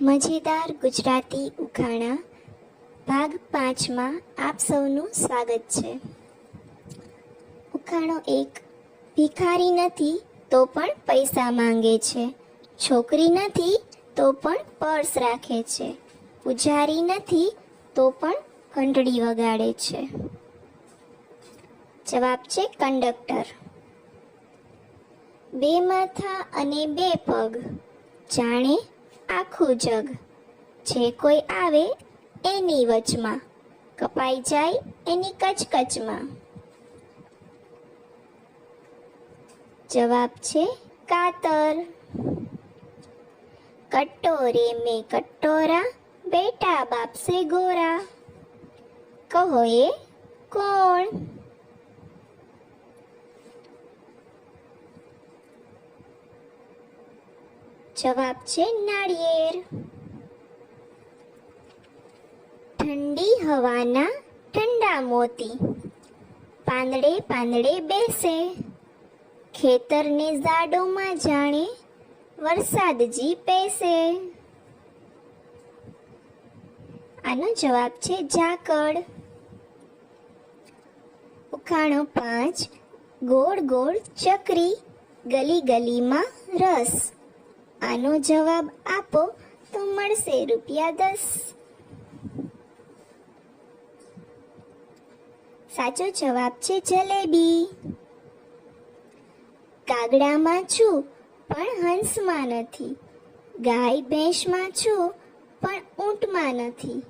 મજેદાર ગુજરાતી ઉખાણા ભાગ પાંચમાં આપ સૌનું સ્વાગત છે. ઉખાણો એક, ભિખારી નથી તો પણ પૈસા માંગે છે. છોકરી નથી તો પણ પર્સ રાખે છે. પૂજારી નથી તો પણ ઘંટડી વગાડે છે. જવાબ છે કંડક્ટર. બે માથા અને બે પગ. જાણે આખું જગ. જે કોઈ આવે એની વચમાં. કપાઈ જાય એની કચકચમાં. જવાબ છે કાતર. કટોરે મેં કટોરા, બેટા બાપસે ગોરા. કહો એ કોણ? જવાબ છે નાળિયેર. ઠંડી હવાના ઠંડા મોતી. પાંદડે પાંદડે બેસે. ખેતરને ઝાડોમાં જાણે વરસાદજી પેસે. આનો જવાબ છે ઝાકળ. ઉખાણો પાંચ, ગોળ ગોળ ચકરી, ગલી ગલીમાં રસ. આનો જવાબ આપો તો મળશે રૂપિયા દસ. સાચો જવાબ છે જલેબી. કાગડામાં છું, પણ હંસમાં નથી. ગાય ભેંસમાં છું, પણ ઊંટમાં નથી.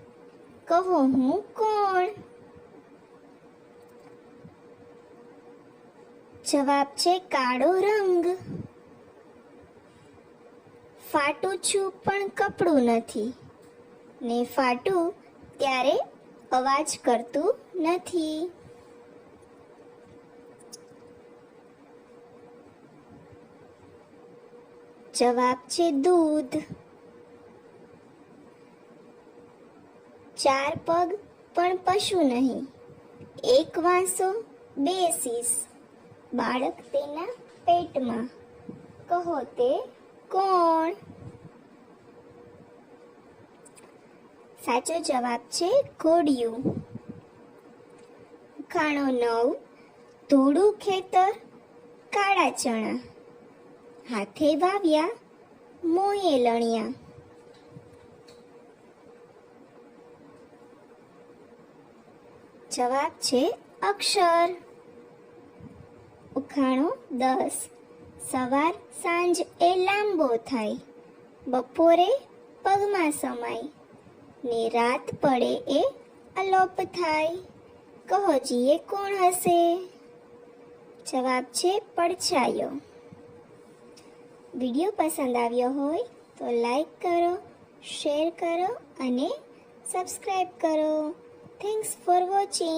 કહો હું કોણ? જવાબ છે કાળો રંગ. ફાટું છું પણ કપડું નથી. ને ફાટું ત્યારે અવાજ કરતું નથી. જવાબ છે દૂધ. ચાર પગ પણ પશુ નહીં. એક વાંસો, બે શીશ. બાળક તેના પેટમાં. કહો તે કોણ? સાચો જવાબ છે ઘોડિયું. ઉખાણો નવ, ધોળું ખેતર, કાળા ચણા. હાથે વાવ્યા, મોએ લણ્યા. જવાબ છે અક્ષર. ઉખાણો દસ, સવાર સાંજ એ લાંબો થાય, બપોરે પગમાં સમાય. ને રાત પડે એ અલોપ થાય. કહો જીએ કોણ હશે? જવાબ છે પડછાયો. વીડિયો પસંદ આવ્યો હોય તો લાઈક કરો, શેર કરો અને સબસ્ક્રાઈબ કરો. Thanks for watching